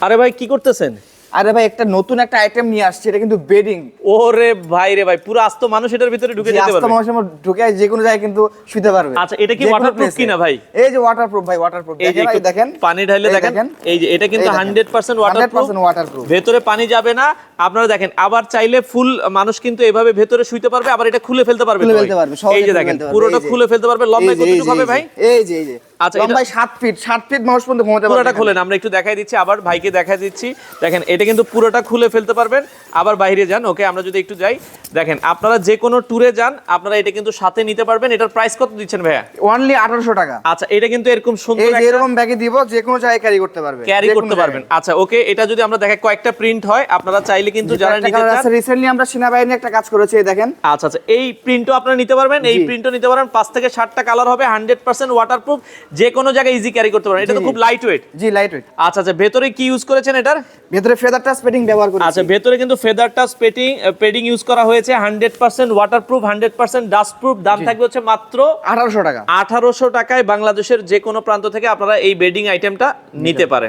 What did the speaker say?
আরে ভাই কি করতেছেন? আরে ভাই একটা নতুন একটা আইটেম নিয়ে আসছে এটা কিন্তু বেডিং ওরে ভাই রে ভাই পুরো আস্ত মানুষ এটার ভিতরে ঢুকে যেতে পারবে। মানুষের মধ্যে ঢুকে যে কোনো জায়গায় কিন্তু শুতে পারবে। আচ্ছা, এটা কি যে কোনো ভাই? এই যে ওয়াটারপ্রুফ ভাই ওয়াটারপ্রুফ এই যে দেখেন ভাই দেখেন। পানি ঢাইলে দেখেন। এই যে এটা কিন্তু এই দেখেন। Hundred percent waterproof 100% waterproof। ভেতরে পানি যাবে না। আপনারা দেখেন আবার চাইলে ফুল মানুষ কিন্তু এভাবে ভেতরে শুইতে পারবে আবার এটা খুলে ফেলতে পারবে খুলে। ফেলতে পারবে এই যে দেখেন পুরোটা খুলে ফেলতে পারবে এই কতটুকু হবে ভাই? এই যে এই যে। আচ্ছা, লম্বায় 7 ফিট 7 ফিট মানুষ পর্যন্ত ঘুমাতে পারবে পুরোটা। খুলেন আমরা একটু দেখাই দিচ্ছি আবার ভাইকে দেখাই দিচ্ছি। দেখেন এটা কিন্তু পুরোটা খুলে ফেলতে পারবেন আবার বাইরে যান ওকে আমরা যদি একটু যাই। দেখেন আপনারা যে কোনো ট্যুরে যান আপনারা এটা কিন্তু সাথে নিতে পারবেন। এটার প্রাইস কত দিচ্ছেন ভাইয়া? অনলি 1800 টাকা। আচ্ছা এটা কিন্তু এরকম সুন্দর এই এরকম ব্যাগে দিব যে কোনো জায়গায় ক্যারি করতে পারবে। ক্যারি করতে পারবেন। আচ্ছা ওকে এটা যদি আমরা দেখাই কয়েকটা প্রিন্ট হয় আপনারা চাইলে কিন্তু যারা নিতে চান রিসেন্টলি আমরা সেনাবাহিনী একটা কাজ করেছি দেখেন। আচ্ছা আচ্ছা এই প্রিন্টও আপনারা নিতে পারবেন এই। প্রিন্টও নিতে পারেন পাঁচ থেকে ষাটটা কালার হবে হান্ড্রেড পার্সেন্ট ওয়াটারপ্রুফ যে কোনো জায়গায় ইজি ক্যারি করতে পারেন এটা তো খুব। Light weight ji light weight আচ্ছা আচ্ছা ভেতরে কি ইউজ করেছেন এটার? ভেতরে ফেদার টাচ পেডিং ব্যবহার করেছি। আচ্ছা ভেতরে কিন্তু feather touch padding padding use করা হয়েছে। Hundred percent waterproof hundred percent dust proof দাম থাকবে হচ্ছে মাত্র 1800 টাকা। আঠারোশো টাকায় বাংলাদেশের যে কোনো প্রান্ত থেকে আপনারা এই বেডিং আইটেমটা নিতে পারেন।